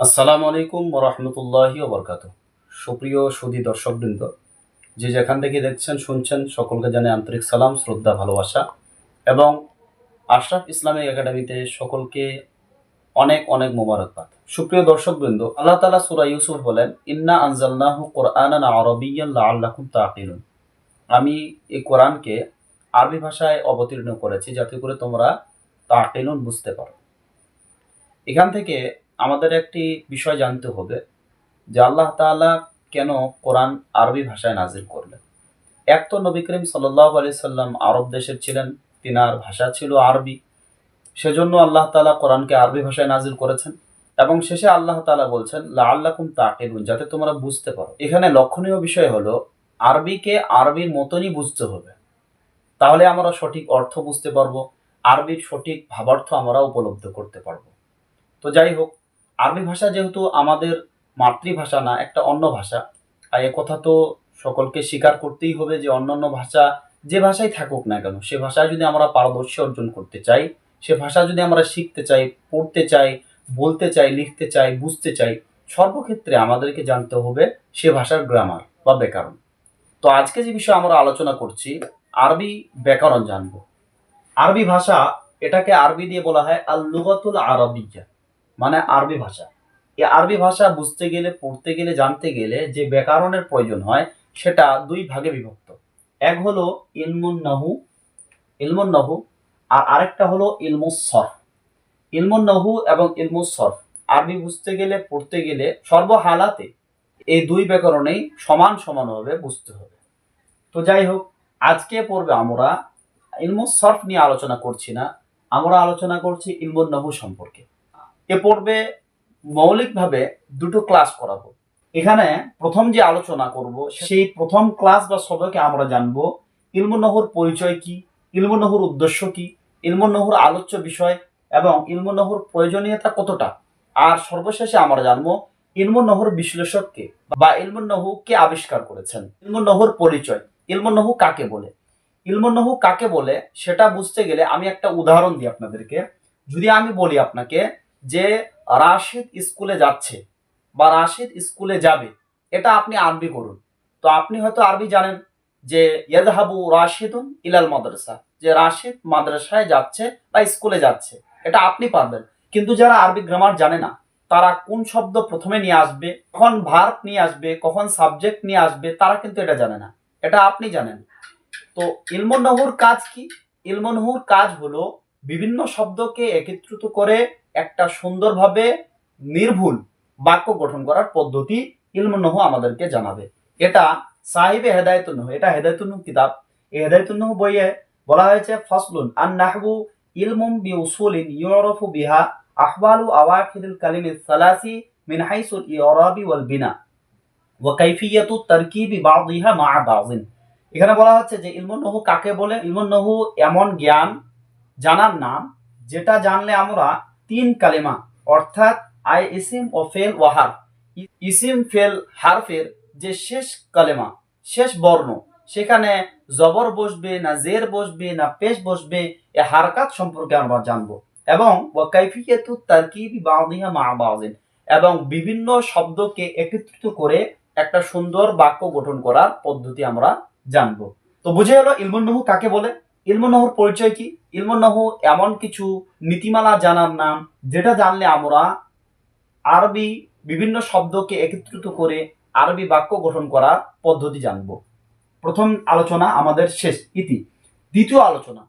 আসসালামু আলাইকুম রহমতুল্লাহি ওবরকাত সুপ্রিয় সুদী দর্শকবৃন্দ, যে যেখান থেকে দেখছেন, শুনছেন, সকলকে জানে আন্তরিক সালাম, শ্রদ্ধা, ভালোবাসা এবং আশরাফ ইসলামিক একাডেমিতে সকলকে অনেক অনেক মোবারকবাদ। সুপ্রিয় দর্শকবৃন্দ, আল্লাহ তালা সুরা ইউসুফ বলেন, ইন্না আনজালনাহু কোরআনান আরবিয়ান লাআল্লাকুম তাকিলুন আমি এই কোরআনকে আরবি ভাষায় অবতীর্ণ করেছি যাতে করে তোমরা তাকিলুন বুঝতে পারো। এখান থেকে আমাদের একটি বিষয় জানতে হবে যে আল্লাহ তাআলা কেন কোরআন আরবি ভাষায় নাজিল করলেন? এক তো নবী করিম আলি সাল্লাম আরব দেশের ছিলেন, তিনার ভাষা ছিল আরবি। সেজন্য আল্লাহ তাআলা কোরআনকে আরবি ভাষায় নাজিল করেছেন এবং শেষে আল্লাহ তাআলা বলছেন লা আল্লাকুম তাকিলুন যাতে তোমরা বুঝতে পারো। এখানে লক্ষণীয় বিষয় হলো, আরবিকে আরবির মতনই বুঝতে হবে। তাহলে আমরা সঠিক অর্থ বুঝতে পারব, আরবির সঠিক ভাবার্থ আমরা উপলব্ধ করতে পারব। তো যাই হোক আরবি ভাষা যেহেতু আমাদের মাতৃভাষা না, একটা অন্য ভাষা। আর এ কথা তো সকলকে স্বীকার করতেই হবে যে অন্যান্য ভাষা যে ভাষাই থাকুক না কেন, সে ভাষায় যদি আমরা পারদর্শী অর্জন করতে চাই, সে ভাষা যদি আমরা শিখতে চাই, পড়তে চাই, বলতে চাই, লিখতে চাই, বুঝতে চাই, সর্বক্ষেত্রে আমাদেরকে জানতে হবে সে ভাষার গ্রামার বা ব্যাকরণ। তো আজকে যে বিষয়ে আমরা আলোচনা করছি, আরবি ব্যাকরণ জানব। আরবি ভাষা এটাকে আরবি দিয়ে বলা হয় আল লুগাতুল আরবিয়া। মানে আরবি ভাষা। এই আরবি ভাষা বুঝতে গেলে, পড়তে গেলে, জানতে গেলে যে ব্যাকরণের প্রয়োজন হয়, সেটা দুই ভাগে বিভক্ত। এক হলো ইলমুন নাহু ইলমুন নাহু আর আরেকটা হলো ইলমুস সরফ ইলমুন নাহু এবং ইলমুস সরফ আরবি বুঝতে গেলে, পড়তে গেলে সর্বহালাতে এই দুই ব্যাকরণেই সমান সমানভাবে বুঝতে হবে। তো যাই হোক, আজকে পড়বে আমরা ইলমুস সরফ নিয়ে আলোচনা করছি না, আমরা আলোচনা করছি ইলমুন নাহু সম্পর্কে। এ পর্বে মৌলিকভাবে দুটো ক্লাস করাবো। এখানে প্রথম যে আলোচনা করব, সেই প্রথম ক্লাস বা সবকে আমরা জানব, ইলমুনহর পরিচয় কি, ইলমুনহর উদ্দেশ্য কি, ইলমুনহর আলোচ্য বিষয় এবং ইলমুনহর প্রয়োজনীয়তা কতটা। আর সর্বশেষে আমরা জানব ইলমুনহর বিশ্লেষককে বা ইলমুন্নহু কে আবিষ্কার করেছেন। ইলমুন্নহুর পরিচয় ইলমুন্নহু কাকে বলে? ইলমুন্নহু কাকে বলে সেটা বুঝতে গেলে আমি একটা উদাহরণ দিই আপনাদেরকে। যদি আমি বলি আপনাকে যে রাশিদ স্কুলে যাচ্ছে বা রাশিদ স্কুলে যাবে, এটা আপনি আরবি করুন। তো আপনি হয়তো আরবি জানেন যে ইয়াদহাবু রাশিদুন ইলাল মাদ্রাসা, যে রাশিদ মাদ্রাসায় যাচ্ছে বা স্কুলে যাচ্ছে, এটা আপনি পারবেন। কিন্তু যারা আরবি গ্রামার জানে না, তারা কোন শব্দ প্রথমে নিয়ে আসবে, কখন ভার্ব নিয়ে আসবে, কখন সাবজেক্ট নিয়ে আসবে, তারা কিন্তু এটা জানে না। এটা আপনি জানেন। তো ইলমনহুর কাজ কি? ইলমনহুর কাজ হলো বিভিন্ন শব্দকে একত্রিত করে একটা সুন্দরভাবে নির্ভুল বাক্য গঠন করার পদ্ধতি ইলমুন্নহ আমাদেরকে জানাবে। এটা সাহিবে হেদায়তুন্নহ এটা হেদায়তুন্নহ কিতাব। এই হেদায়তুন্নহ বইয়ে বলা হয়েছে, ফসলুন আন নাহবু ইলমুম বি উসুলিন ইউরফু বিহা আহওয়ালু আওয়াখিরুল কালিমি সালাসি মিন হাইসুল ইরাবি ওয়াল বিনা ওয়া কাইফিয়াতু তারকিবি বাযিহা মা বাযিন। এখানে বলা হচ্ছে যে ইলমুন্নহু কাকে বলে? ইলমুন্নহু এমন জ্ঞান, জানার নাম, যেটা জানলে আমরা তিন কালেমা, অর্থাৎ আই ইসিম ও ফেল ও হার ইসিম, ফেল, হারফের যে শেষ কালেমা, শেষ বর্ণ, সেখানে জবর বসবে, না জের বসবে, না পেশ বসবে, এ হারকাত সম্পর্কে আমরা জানব। এবং ওয়াকাইফিয়াতু তারকিবি বাউদিহা মা এবং বিভিন্ন শব্দকে একত্রিত করে একটা সুন্দর বাক্য গঠন করার পদ্ধতি আমরা জানব। তো বুঝে গেল ইলমুন্নহু কাকে বলে? ইলমুন্নহুর পরিচয় কি? ইলমুন্নহু এমন কিছু নীতিমালা জানার নাম, যেটা জানলে আমরা আরবি বিভিন্ন শব্দকে একত্রিত করে আরবি বাক্য গঠন করার পদ্ধতি জানব। প্রথম আলোচনা আমাদের শেষ ইতি। দ্বিতীয় আলোচনা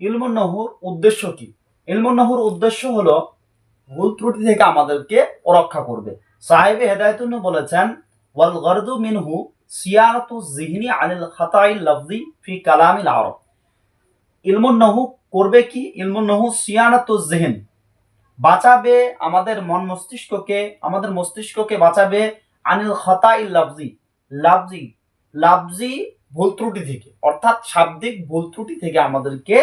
ইলমুন্নহুর উদ্দেশ্য কি? ইলমুন্নহুর উদ্দেশ্য হলো ভুল ত্রুটি থেকে আমাদেরকে রক্ষা করবে। সাহেবে হেদায়তুন্ন বলেছেন, ওয়াল গরদু মিনহু সিয়ারতু জিহনি আনিল খাতাইল লফজি ফি কালামিল আরব। ইলমুন্নহু করবে কি? ইলমুন্নহু সিয়ানাতু জেহেন। বাঁচাবে আমাদের মন মস্তিষ্ককে, আমাদের মস্তিষ্ককে বাঁচাবে আনিল খতাই লাফজি। লাফজি লাফজি ভুল ত্রুটি থেকে, অর্থাৎ শাব্দিক ভুল ত্রুটি থেকে আমাদেরকে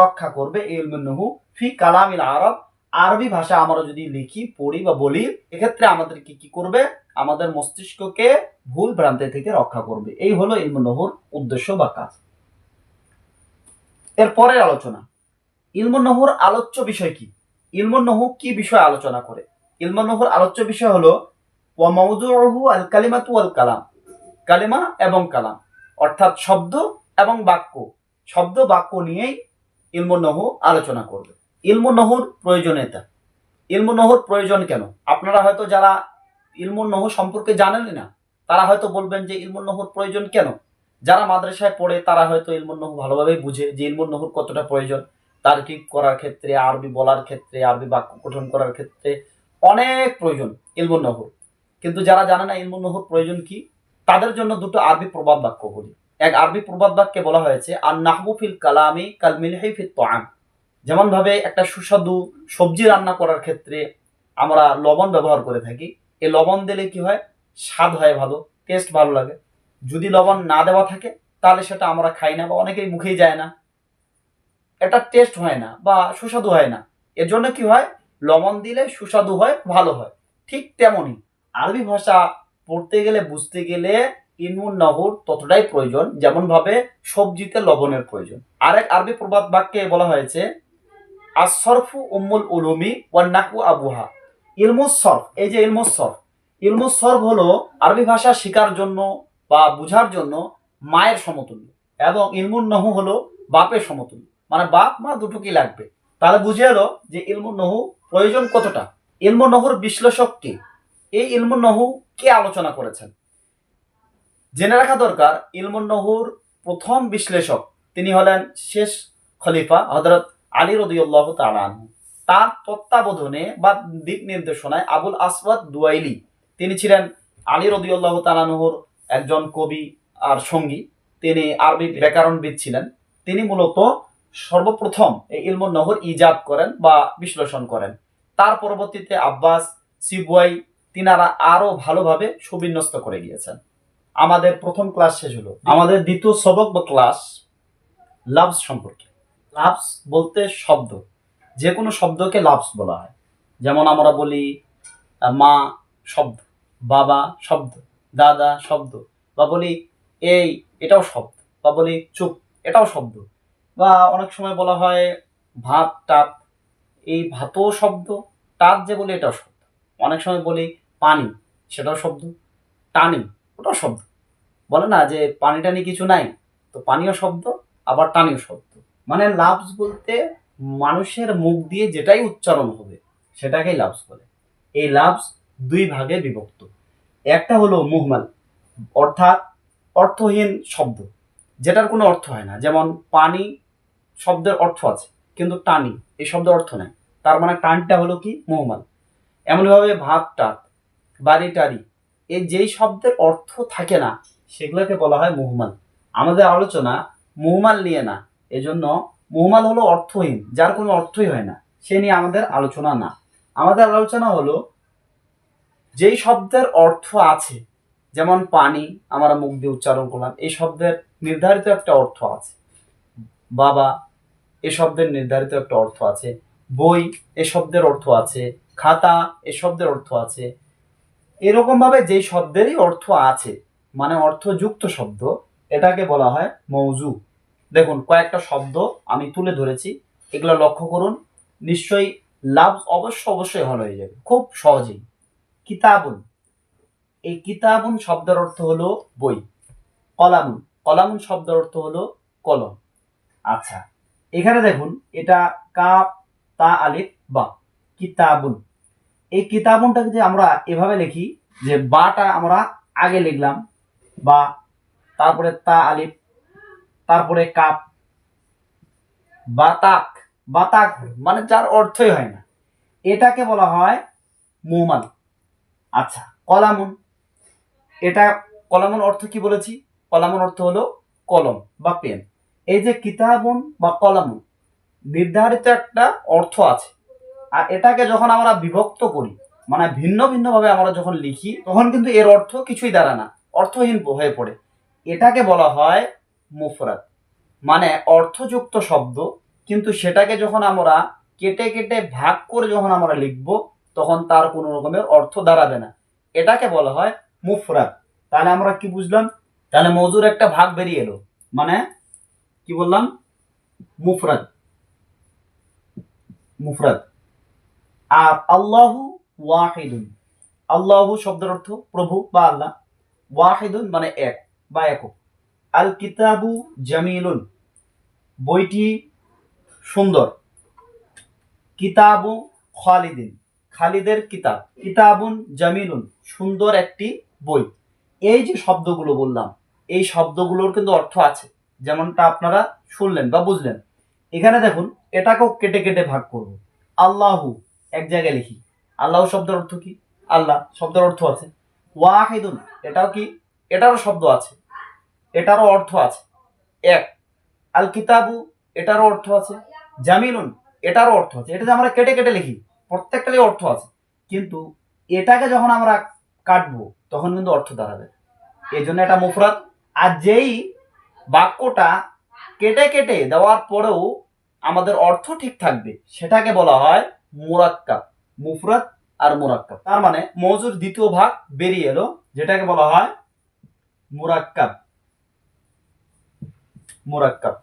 রক্ষা করবে ইলমুন্নহু ফি কালামিল আরব, আরবি ভাষা আমরা যদি লিখি, পড়ি বা বলি, এক্ষেত্রে আমাদেরকে কি করবে? আমাদের মস্তিষ্ককে ভুল ভ্রান্তি থেকে রক্ষা করবে। এই হলো ইলমুন্নহুর উদ্দেশ্য বা কাজ। এর পরের আলোচনা। ইলমুন্নহুর আলোচ্য বিষয় কি? ইলমুন্নহু কি বিষয়ে আলোচনা করে? ইলমুন আলোচ্য বিষয় হলো, ওয়া মাউযুউহু আল কালিমাতু ওয়াল কালাম কালিমা এবং কালাম, অর্থাৎ শব্দ এবং বাক্য। শব্দ, বাক্য নিয়েই ইলমুন নহু আলোচনা করবে। ইলমুন নহুর প্রয়োজনীয়তা ইলমুন নহুর প্রয়োজন কেন? আপনারা হয়তো যারা ইলমুন নহু সম্পর্কে জানেনই না, তারা হয়তো বলবেন যে ইলমুন নহুর প্রয়োজন কেন? যারা মাদ্রাসায় পড়ে, তারা হয়তো ইলমুন নহু ভালোভাবেই বুঝে যে ইলমুন নহুর কতটা প্রয়োজন। তার্কিক করার ক্ষেত্রে, আরবি বলার ক্ষেত্রে, আরবি বাক্য গঠন করার ক্ষেত্রে অনেক প্রয়োজন ইলমুন নহুর কিন্তু যারা জানে না ইলমুন নহুর প্রয়োজন কি, তাদের জন্য দুটো আরবি প্রবাদ বাক্য বলি এক আরবি প্রবাদ বাক্যে বলা হয়েছে আর নাহবু ফিল কালামি কাল মিলহি ফিল তোয়াম যেমন ভাবে একটা সুস্বাদু সবজি রান্না করার ক্ষেত্রে আমরা লবণ ব্যবহার করে থাকি। এই লবণ দিলে কি হয়? স্বাদ হয় ভালো, টেস্ট ভালো লাগে। যদি লবণ না দেওয়া থাকে, তাহলে সেটা আমরা খাই না বা অনেকেই মুখেই যায় না। এটা টেস্ট হয় না বা সুস্বাদু হয় না। এর জন্য কি হয়? লবণ দিলে সুস্বাদু হয়, ভালো হয়। ঠিক তেমনই আরবি ভাষা পড়তে গেলে, বুঝতে গেলে ইনমুন নহর ততটাই প্রয়োজন, যেমন ভাবে সবজিতে লবণের প্রয়োজন। আরেক আরবি প্রবাদ বাক্যে বলা হয়েছে আসরফু উম্মুল উলুমি ওয়ান নাহু আবুহা। ইলমুস এই যে ইলমুস সরফ ইলমুস হলো আরবি ভাষা শেখার জন্য বা বুঝার জন্য মায়ের সমতুল্য এবং ইলমুন নহু হলো বাপের সমতুল্য। মানে বাপ, মা দুটো কি লাগবে। তাহলে বুঝে এলো যে ইলমুন নহু প্রয়োজন কতটা? ইলমুন নহুর বিশ্লেষক কে? এই ইলমুন নহু কে আলোচনা করেছেন? জেনে রাখা দরকার ইলমুন নহুর প্রথম বিশ্লেষক তিনি হলেন শেষ খলিফা হজরত আলী রদিউল্লাহ তালান তার তত্ত্বাবধানে বা দিক নির্দেশনায় আবুল আসওয়াদ দুয়াইলি তিনি ছিলেন আলী রদিউল্লাহ তালানহুর একজন কবি আর সঙ্গী। তিনি আরবি ব্যাকরণবিদ ছিলেন। তিনি মূলত সর্বপ্রথম এই ইলমুন নহর ইজাদ করেন বা বিশ্লেষণ করেন। তার পরবর্তীতে আব্বাস, সিবুয়াই তিনারা আরও ভালোভাবে সুবিন্যস্ত করে গিয়েছেন। আমাদের প্রথম ক্লাস শেষ হলো। আমাদের দ্বিতীয় সবক বা ক্লাস লাভস সম্পর্কে। লাভস বলতে শব্দ। যে কোনো শব্দকে লাভস বলা হয়। যেমন আমরা বলি মা শব্দ, বাবা শব্দ। দাদা শব্দ। বা বলি, এই, এটাও শব্দ। বা বলি, চুপ, এটাও শব্দ। বা অনেক সময় বলা হয়, ভাত, টাত। এই ভাতও শব্দ, টাত যে বলি, এটাও শব্দ। অনেক সময় বলি, পানি, সেটাও শব্দ। টানি, ওটাও শব্দ। বলে না যে, পানি, টানি কিছু নাই। তো পানীয় শব্দ, আবার টানিও শব্দ। মানে লাভস বলতে মানুষের মুখ দিয়ে যেটাই উচ্চারণ হবে, সেটাকেই লাভস বলে। এই লাভস দুই ভাগে বিভক্ত। একটা হলো মুহমাল, অর্থাৎ অর্থহীন শব্দ, যেটার কোনো অর্থ হয় না। যেমন পানি শব্দের অর্থ আছে, কিন্তু টানি, এই শব্দের অর্থ নেই। তার মানে টানটা হলো কি? মুহমাল। এমনভাবে ভাত, টাত, বাড়ি, টাড়ি, এই যেই শব্দের অর্থ থাকে না, সেগুলোকে বলা হয় মুহমাল। আমাদের আলোচনা মুহমাল নিয়ে না, এজন্য মুহমাল হলো অর্থহীন, যার কোনো অর্থই হয় না। সে নিয়ে আমাদের আলোচনা না। আমাদের আলোচনা হলো যেই শব্দের অর্থ আছে, যেমন পানি, আমরা মুখ দিয়ে উচ্চারণ করলাম, এই শব্দের নির্ধারিত একটা অর্থ আছে। বাবা, এ শব্দের নির্ধারিত একটা অর্থ আছে। বই, এ শব্দের অর্থ আছে। খাতা, এ শব্দের অর্থ আছে। এরকম ভাবে যেই শব্দেরই অর্থ আছে মানে অর্থযুক্ত শব্দ, এটাকে বলা হয় মৌজু। দেখুন, কয়েকটা শব্দ আমি তুলে ধরেছি, এগুলো লক্ষ্য করুন, নিশ্চয়ই লাভ অবশ্য অবশ্যই ভালো হয়ে যাবে খুব সহজেই। কিতাবুন। এই কিতাবুন শব্দের অর্থ হলো বই। কলামুন। কলামুন শব্দের অর্থ হলো কলম। আচ্ছা এখানে দেখুন, এটা কাপ তা, আলিফ, বা। কিতাবুন। এই কিতাবুনটাকে যে আমরা এভাবে লিখি, যে বাটা আমরা আগে লিখলাম, বা তারপরে তা, আলিফ, তারপরে কাপ, বাতাক বাতাক মানে যার অর্থই হয় না। এটাকে বলা হয় মুমাল। আচ্ছা কলামুন। এটা কলামুন অর্থ কি বলেছি? কলামুন অর্থ হলো কলম বা পেন। এই যে কিতাবুন বা কলামুন, নির্ধারিত একটা অর্থ আছে। আর এটাকে যখন আমরা বিভক্ত করি মানে ভিন্ন ভিন্ন ভাবে আমরা যখন লিখি, তখন কিন্তু এর অর্থ কিছুই দাঁড়ায় না, অর্থহীন হয়ে পড়ে। এটাকে বলা হয় মুফরাদ মানে অর্থযুক্ত শব্দ। কিন্তু সেটাকে যখন আমরা কেটে কেটে ভাগ করে যখন আমরা লিখব তখন তার কোনো রকমের অর্থ দাঁড়াবে না। এটাকে বলা হয় মুফরাদ। তাহলে আমরা কি বুঝলাম? তাহলে মজুর একটা ভাগ বেরিয়ে এলো। মানে কি বললাম? মুফরাদ। মুফরাদ। আর আল্লাহু ওয়াহিদুন। আল্লাহু শব্দের অর্থ প্রভু বা আল্লাহ। ওয়াহিদুন মানে এক বা একক। আল কিতাবু জামিলুন। বইটি সুন্দর। কিতাবু খালিদিন। খালিদের কিতাব। কিতাবুন জামিলুন, সুন্দর একটি বই। এই যে শব্দগুলো বললাম, এই শব্দগুলোর কিন্তু অর্থ আছে। যেমনটা আপনারা শুনলেন বা বুঝলেন। এখানে দেখুন, এটাকেও কেটে কেটে ভাগ করব। আল্লাহু, এক জায়গায় লিখি। আল্লাহ শব্দের অর্থ কি? আল্লাহ শব্দের অর্থ আছে। ওয়াহিদুন, এটাও কি? এটারও শব্দ আছে। এটারও অর্থ আছে। এক। আল কিতাবু এটারও অর্থ আছে। জামিলুন, এটারও অর্থ আছে। এটা যে আমরা কেটে কেটে লিখি। প্রত্যেকটারই অর্থ আছে। কিন্তু এটাকে যখন আমরা কাটবো, তখন কিন্তু অর্থ দাঁড়াবে। এই জন্য এটা মুফরাত আর যেই বাক্যটা কেটে কেটে দেওয়ার পরেও আমাদের অর্থ ঠিক থাকবে, সেটাকে বলা হয় মুরাক্কাব। মুফরাদ আর মুরাক্কাব। তার মানে মজুর দ্বিতীয় ভাগ বেরিয়ে এলো, যেটাকে বলা হয় মুরাক্কাব। মুরাক্কাব।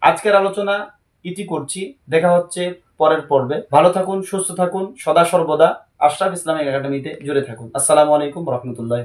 আজকের আলোচনা ইতি করছি। দেখা হচ্ছে পরের পর্বে। ভালো থাকুন, সুস্থ থাকুন। সদা সর্বদা আশরাফ ইসলামিক একাডেমিতে জুড়ে থাকুন। আসসালামু আলাইকুম রহমতুল্লাহ.